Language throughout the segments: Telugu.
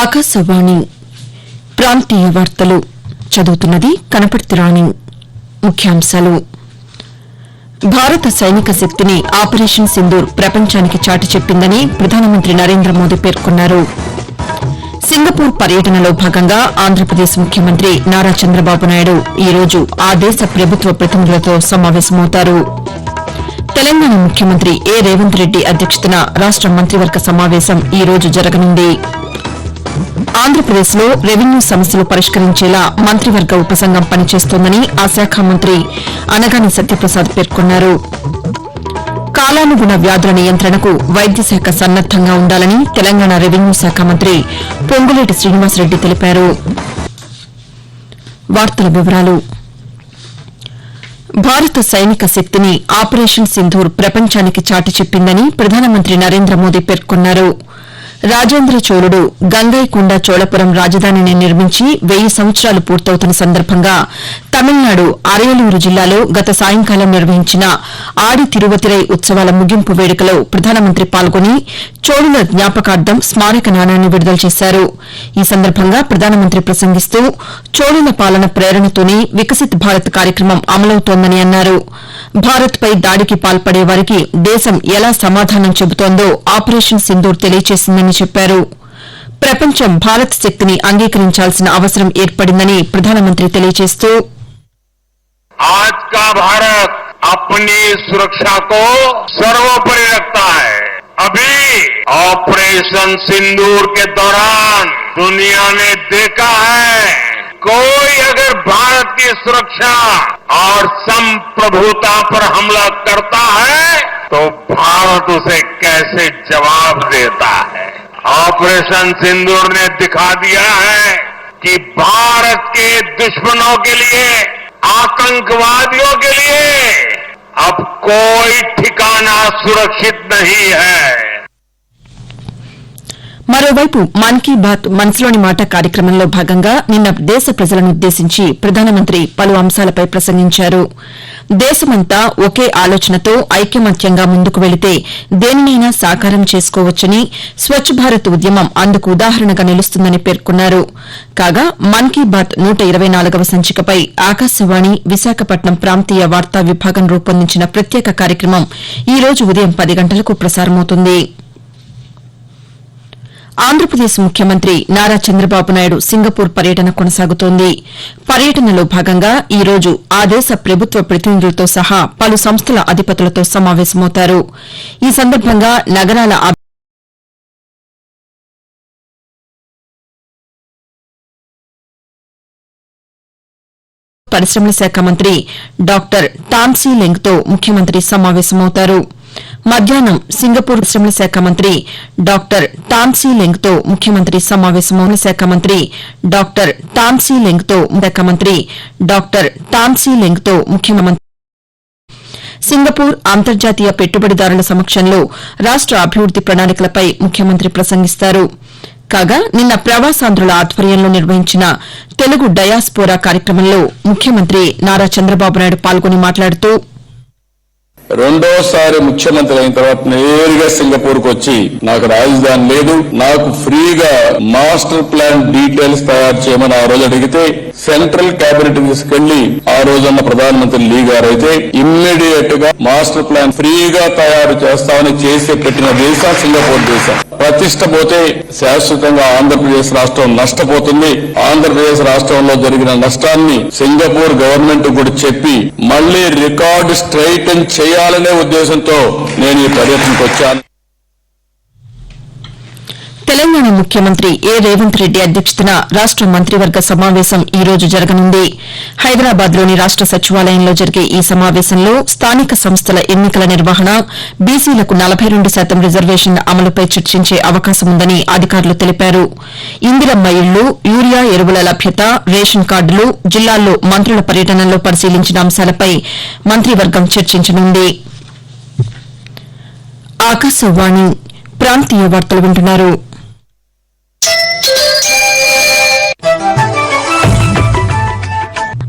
ఆకాశవాణి ప్రాంతీయ వార్తలు చదువుతున్నది కనపర్తి రాణి. ముఖ్యాంశాలు. భారత సైనిక శక్తిని ఆపరేషన్ సింధూర్ ప్రపంచానికి చాటి చెప్పిందని ప్రధానమంత్రి నరేంద్ర మోదీ పేర్కొన్నారు. సింగపూర్ పర్యటనలో భాగంగా ఆంధ్రప్రదేశ్ ముఖ్యమంత్రి నారా చంద్రబాబు నాయుడు ఈ రోజు ఆ దేశ ప్రభుత్వ ప్రతినిధులతో సమావేశమవుతారు. తెలంగాణ ముఖ్యమంత్రి ఏ రేవంత్ రెడ్డి అధ్యక్షతన రాష్ట మంత్రివర్గ సమావేశం ఈ రోజు జరగనుంది. ఆంధ్రప్రదేశ్లో రెవెన్యూ సమస్యలు పరిష్కరించేలా మంత్రివర్గ ఉపసంఘం పనిచేస్తోందని ఆ శాఖ మంత్రి అనగాని సత్యప్రసాద్ పేర్కొన్నారు. కాలానుగుణ వ్యాధుల నియంత్రణకు వైద్య శాఖ సన్నద్దంగా ఉండాలని తెలంగాణ రెవెన్యూ శాఖ మంత్రి పొంగులేటి శ్రీనివాసరెడ్డి తెలిపారు. వార్తల వివరాలు. భారత సైనిక శక్తిని ఆపరేషన్ సింధూర్ ప్రపంచానికి చాటి చెప్పిందని ప్రధానమంత్రి నరేంద్ర మోదీ పేర్కొన్నారు. రాజేంద్ర చోళుడు గంగైకొండ చోళపురం రాజధానిని నిర్మించి వెయ్యి సంవత్సరాలు పూర్తవుతున్న సందర్భంగా తమిళనాడు అరయలూరు జిల్లాలో గత సాయంకాలం నిర్వహించిన ఆడి తిరువతిరై ఉత్సవాల ముగింపు వేడుకలో ప్రధానమంత్రి పాల్గొని చోళుల జ్ఞాపకార్థం స్మారక నాణాన్ని విడుదల చేశారు ఈ సందర్భంగా ప్రధానమంత్రి ప్రసంగిస్తూ చోళుల పాలన ప్రేరణతోనే వికసిత్ భారత్ కార్యక్రమం అమలవుతోందని అన్నారు భారత్ పై దాడికి పాల్పడే వారికి దేశం ఎలా సమాధానం చెబుతోందో ఆపరేషన్ సింధూర్ తెలియజేసిందని చెప్పారు ప్రపంచం భారత్ శక్తిని అంగీకరించాల్సిన అవసరం ఏర్పడిందని ప్రధానమంత్రి తెలియజేస్తూ आज का भारत अपनी सुरक्षा को सर्वोपरि रखता है। अभी ऑपरेशन सिंदूर के दौरान दुनिया ने देखा है, कोई अगर भारत की सुरक्षा और संप्रभुता पर हमला करता है तो भारत उसे कैसे जवाब देता है? ऑपरेशन सिंदूर ने दिखा दिया है कि भारत के दुश्मनों के लिए, आतंकवादियों के लिए अब कोई ठिकाना सुरक्षित नहीं है। మరోవైపు మన్ కీ బాత్ మనసులోని మాట కార్యక్రమంలో భాగంగా నిన్న దేశ ప్రజలను ఉద్దేశించి ప్రధానమంత్రి పలు అంశాలపై ప్రసంగించారు. దేశమంతా ఒకే ఆలోచనతో ఐకమత్యంగా ముందుకు వెళితే దేనినైనా సాకారం చేసుకోవచ్చని స్వచ్ఛ భారత్ ఉద్యమం అందుకు ఉదాహరణగా నిలుస్తుందని పేర్కొన్నారు. కాగా మన్ కీ బాత్ నూట ఇరవై నాలుగవ సంచికపై ఆకాశవాణి విశాఖపట్నం ప్రాంతీయ వార్తా విభాగం రూపొందించిన ప్రత్యేక కార్యక్రమం ఈ రోజు ఉదయం పది గంటలకు ప్రసారమవుతుంది. ఆంధ్రప్రదేశ్ ముఖ్యమంత్రి నారా చంద్రబాబు నాయుడు సింగపూర్ పర్యటన కొనసాగుతోంది. పర్యటనలో భాగంగా ఈ రోజు ఆ దేశ ప్రభుత్వ ప్రతినిధులతో సహా పలు సంస్థల అధిపతులతో సమావేశమవుతారు. ఈ సందర్భంగా నగరాల పరిశ్రమల శాఖ మంత్రి డాక్టర్ టాన్సీ లెంగ్తో ముఖ్యమంత్రి సమావేశమవుతారు. మధ్యాహ్నం సింగపూర్ శ్రమల శాఖ మంత్రి డాక్టర్ టామ్సీ లెంగ్తో ముఖ్యమంత్రి సమావేశమవున శాఖ మంత్రి డాక్టర్ టామ్సీ లెంగ్తో శాఖ మంత్రి డాక్టర్ టామ్సీ లెంగ్తో ముఖ్యమంత్రి సింగపూర్ అంతర్జాతీయ పెట్టుబడిదారుల సమక్షంలో రాష్ట అభివృద్ది ప్రణాళికలపై ముఖ్యమంత్రి ప్రసంగిస్తారు. కాగా నిన్న ప్రవాసాంధ్రుల ఆధ్వర్యంలో నిర్వహించిన తెలుగు డయాస్పోరా కార్యక్రమంలో ముఖ్యమంత్రి నారా చంద్రబాబు నాయుడు పాల్గొని మాట్లాడుతూ రెండోసారి ముఖ్యమంత్రి అయిన తర్వాత నేరుగా సింగపూర్కు వచ్చి నాకు రాజధాని లేదు నాకు ఫ్రీగా మాస్టర్ ప్లాన్ డీటెయిల్స్ తయారు చేయమని ఆ రోజు అడిగితే సెంట్రల్ కేబినెట్ తీసుకెళ్ళి ఆ రోజున్న ప్రధానమంత్రి లీ గారు అయితే ఇమ్మీడియట్గా మాస్టర్ ప్లాన్ ఫ్రీగా తయారు చేస్తామని చేసి పెట్టిన దేశం సింగపూర్ దేశం. ప్రతిష్ట పోతే శాశ్వతంగా ఆంధ్రప్రదేశ్ రాష్ట్రం నష్టపోతుంది. ఆంధ్రప్రదేశ్ రాష్ట్రంలో జరిగిన నష్టాన్ని సింగపూర్ గవర్నమెంట్ కూడా చెప్పి మళ్ళీ రికార్డు స్ట్రైటన్ చేయాలనే ఉద్దేశంతో నేను ఈ పర్యటనకు వచ్చాను. తెలంగాణ ముఖ్యమంత్రి ఏ రేవంత్ రెడ్డి అధ్యక్షతన రాష్ట మంత్రివర్గ సమావేశం ఈ రోజు జరగనుంది. హైదరాబాద్లోని రాష్ట సచివాలయంలో జరిగే ఈ సమావేశంలో స్థానిక సంస్థల ఎన్నికల నిర్వహణ బీసీలకు నలభై రెండు శాతం రిజర్వేషన్ అమలుపై చర్చించే అవకాశం ఉందని అధికారులు తెలిపారు. ఇందిరమ్మ ఇళ్ళు యూరియా ఎరువుల లభ్యత రేషన్ కార్డులు జిల్లాల్లో మంత్రుల పర్యటనలో పరిశీలించిన అంశాలపై మంత్రివర్గం చర్చించనుంది. ఆకాశవాణి ప్రాంతీయ వార్తలు వింటున్నారు.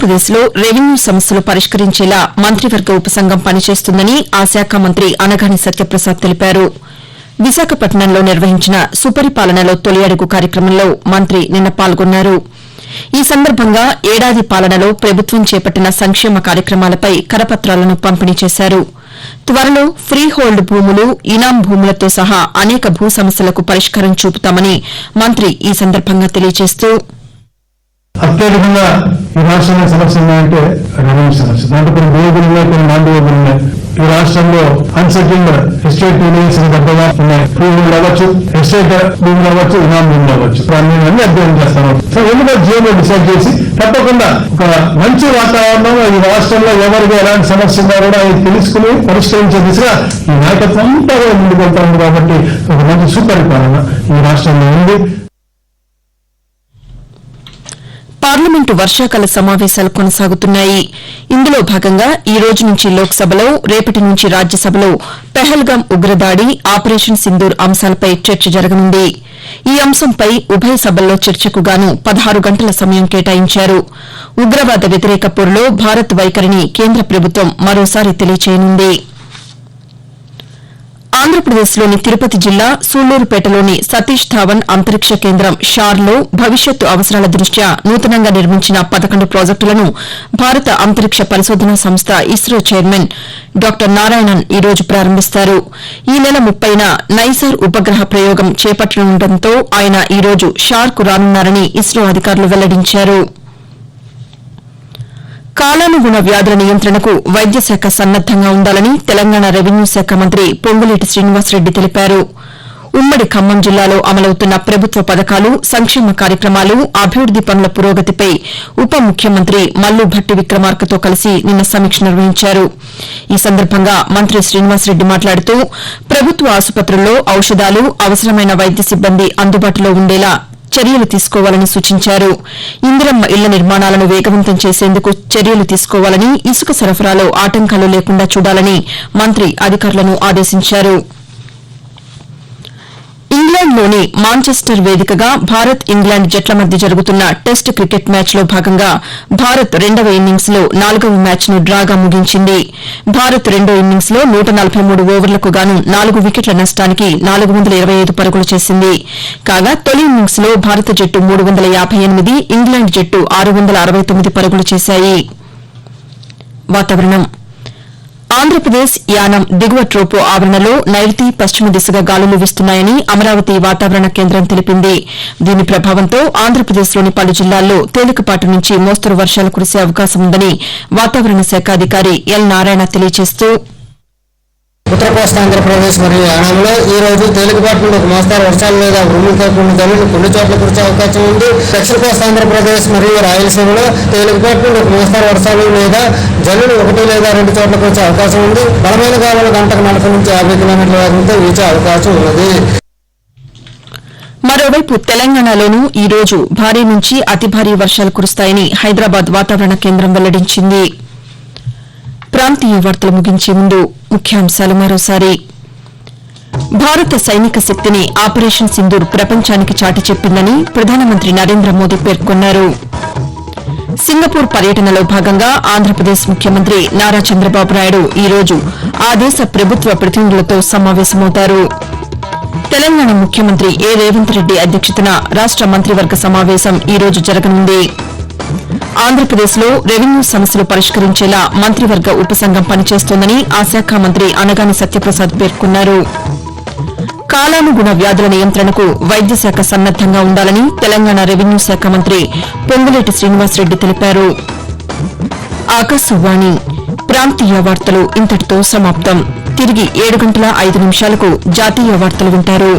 ఆంధ్రప్రదేశ్లో రెవెన్యూ సమస్యలు పరిష్కరించేలా మంత్రివర్గ ఉపసంఘం పనిచేస్తుందని ఆ శాఖ మంత్రి అనగాని సత్యప్రసాద్ తెలిపారు. విశాఖపట్నంలో నిర్వహించిన సుపరిపాలనలో తొలి అడుగు కార్యక్రమంలో మంత్రి నిన్న పాల్గొన్నారు. ఈ సందర్భంగా ఏడాది పాలనలో ప్రభుత్వం చేపట్టిన సంక్షేమ కార్యక్రమాలపై కరపత్రాలను పంపిణీ చేశారు. త్వరలో ఫ్రీ హోల్డ్ భూములు ఇనాం భూములతో సహా అనేక భూ సమస్యలకు పరిష్కారం చూపుతామని మంత్రి ఈ సందర్భంగా తెలియజేస్తూ అత్యధికంగా ఈ రాష్ట్రంలో సమస్య ఉన్నాయంటే రెవెన్యూ సమస్య. దాంట్లో కొన్ని భూములు ఉన్నాయి కొన్ని నాన్ భూములు ఉన్నాయి ఈ రాష్ట్రంలో అన్సెటిల్డ్ ఎస్టేట్ యూనియన్స్ పెద్దగా ఉన్నాయి. భూములు అవ్వచ్చు ఎస్టేట్ భూములు అవ్వచ్చు ఇనాం భూములు అవ్వచ్చు అన్ని అధ్యయనం చేస్తాను. సో ఎందుకంటే జియోలో డిసైడ్ చేసి తప్పకుండా ఒక మంచి వాతావరణం ఈ రాష్ట్రంలో ఎవరికి ఎలాంటి సమస్య ఉన్నా కూడా అది తెలుసుకుని పరిష్కరించే దిశగా ఈ నాయకత్వం అంతా కూడా ముందుకు వెళ్తా ఉంది కాబట్టి ఒక మంచి సుపరిపాలన ఈ రాష్ట్రంలో ఉంది. పార్లమెంటు వర్షాకాల సమావేశాలు కొనసాగుతున్నాయి. ఇందులో భాగంగా ఈ రోజు నుంచి లోక్సభలో రేపటి నుంచి రాజ్యసభలో పెహల్గాం ఉగ్రదాడి ఆపరేషన్ సింధూర్ అంశాలపై చర్చ జరగనుంది. ఈ అంశంపై ఉభయ సభల్లో చర్చకు గాను పదహారు గంటల సమయం కేటాయించారు. ఉగ్రవాద వ్యతిరేక పోరులో భారత్ వైఖరిని కేంద్ర ప్రభుత్వం మరోసారి తెలియచేయనుంది. ఆంధ్రప్రదేశ్లోని తిరుపతి జిల్లా సూళ్ళూరుపేటలోని సతీష్ ధావన్ అంతరిక్ష కేంద్రం షార్లో భవిష్యత్తు అవసరాల దృష్ట్యా నూతనంగా నిర్మించిన పదకొండు ప్రాజెక్టులను భారత అంతరిక్ష పరిశోధనా సంస్థ ఇస్రో చైర్మన్ డాక్టర్ నారాయణన్ ఈ రోజు ప్రారంభిస్తారు. ఈ నెల ముప్పైన నైసార్ ఉపగ్రహ ప్రయోగం చేపట్టనుండటంతో ఆయన ఈ రోజు షార్కు రానున్నారని ఇస్రో అధికారులు వెల్లడించారు. కాలానుగుణ వ్యాధుల నియంత్రణకు వైద్య శాఖ సన్నద్దంగా ఉండాలని తెలంగాణ రెవెన్యూ శాఖ మంత్రి పొంగులేటి శ్రీనివాసరెడ్డి తెలిపారు. ఉమ్మడి ఖమ్మం జిల్లాలో అమలవుతున్న ప్రభుత్వ పథకాలు సంక్షేమ కార్యక్రమాలు అభివృద్ది పనుల పురోగతిపై ఉప ముఖ్యమంత్రి మల్లు భట్టి విక్రమార్కతో కలిసి నిన్న సమీక్ష నిర్వహించారు. ఈ సందర్భంగా మంత్రి శ్రీనివాసరెడ్డి మాట్లాడుతూ ప్రభుత్వ ఆసుపత్రుల్లో ఔషధాలు అవసరమైన వైద్య సిబ్బంది అందుబాటులో ఉండేలా చర్యలు తీసుకోవాలని సూచించారు. ఇందిరమ్మ ఇళ్ళ నిర్మాణాలను వేగవంతం చేసేందుకు చర్యలు తీసుకోవాలని ఇసుక సరఫరాలో ఆటంకాలు లేకుండా చూడాలని మంత్రి అధికారులను ఆదేశించారు. ఇంగ్లాండ్లోని మాంచెస్టర్ వేదికగా భారత్ ఇంగ్లాండ్ జట్ల మధ్య జరుగుతున్న టెస్ట్ క్రికెట్ మ్యాచ్లో భాగంగా భారత్ రెండవ ఇన్నింగ్స్లో నాలుగవ మ్యాచ్ను డ్రాగా ముగించింది. భారత్ రెండో ఇన్నింగ్స్లో నూట నలభై మూడు ఓవర్లకు గాను నాలుగు వికెట్ల నష్టానికి నాలుగు వందల ఇరవై ఐదు పరుగులు చేసింది. కాగా తొలి ఇన్నింగ్స్లో భారత జట్టు మూడు వందల యాభై ఎనిమిది ఇంగ్లాండ్ జట్టు ఆరు వందల అరవై తొమ్మిది పరుగులు చేశాయి. వాతావరణం ఆంధ్రప్రదేశ్ యానం దిగువ ట్రోపో ఆవరణలో నైరుతి పశ్చిమ దిశగా గాలులు వీస్తున్నాయని అమరావతి వాతావరణ కేంద్రం తెలిపింది. దీని ప్రభావంతో ఆంధ్రప్రదేశ్లోని పలు జిల్లాల్లో తేలికపాటి నుంచి మోస్తరు వర్షాలు కురిసే అవకాశం ఉందని వాతావరణ శాఖ అధికారి ఎల్ నారాయణ తెలియజేస్తూ ఉత్తర కోస్తాంధ్రప్రదేశ్ మరియు యానంలో ఈ రోజు తేలికపాటి నుండి ఒక మోస్తారు వర్షాలు లేదా భూమితో కూడిన జల్లులు కొన్ని చోట్ల కురిసే అవకాశం ఉంది. దక్షిణ కోస్తాంధ్రప్రదేశ్ మరియు రాయలసీమలో తేలికపాటి నుండి ఒక మోస్తారు వర్షాలు లేదా జల్లులు ఒకటి లేదా రెండు చోట్ల కురిసే అవకాశం ఉంది. బలమైన గాలులు గంటకు నలభై నుంచి యాభై కిలోమీటర్ల వేగంతో వీచే అవకాశం ఉన్నది. మరోవైపు తెలంగాణలోనూ ఈ రోజు భారీ నుంచి అతి భారీ వర్షాలు కురుస్తాయని హైదరాబాద్ వాతావరణ కేంద్రం వెల్లడించింది. ప్రాంతీయ వార్తలు ముగించే ముందు ముఖ్యాంశాలు మరోసారి. భారత సైనిక శక్తిని ఆపరేషన్ సింధూర్ ప్రపంచానికి చాటి చెప్పిందని ప్రధానమంత్రి నరేంద్ర మోదీ పేర్కొన్నారు. సింగపూర్ పర్యటనలో భాగంగా ఆంధ్రప్రదేశ్ ముఖ్యమంత్రి నారా చంద్రబాబు నాయుడు ఈ రోజు ఆ దేశ ప్రభుత్వ ప్రతినిధులతో సమావేశమవుతారు. తెలంగాణ ముఖ్యమంత్రి ఏ రేవంత్ రెడ్డి అధ్యక్షతన రాష్ట మంత్రివర్గ సమావేశం ఈ రోజు జరగనుంది. ఆంధ్రప్రదేశ్లో రెవెన్యూ సమస్యలు పరిష్కరించేలా మంత్రివర్గ ఉపసంఘం పనిచేస్తోందని ఆ శాఖ మంత్రి అనగాని సత్యప్రసాద్ పేర్కొన్నారు. కాలానుగుణ వ్యాధుల నియంత్రణకు వైద్య శాఖ సన్నద్దంగా ఉండాలని తెలంగాణ రెవెన్యూ శాఖ మంత్రి పొంగులేటి శ్రీనివాసరెడ్డి తెలిపారు. ఆకాశవాణి ప్రాంతీయ వార్తలు ఇంతటితో సమాప్తం. తిరిగి ఏడు గంటల ఐదు నిమిషాలకు జాతీయ వార్తలు వింటారు.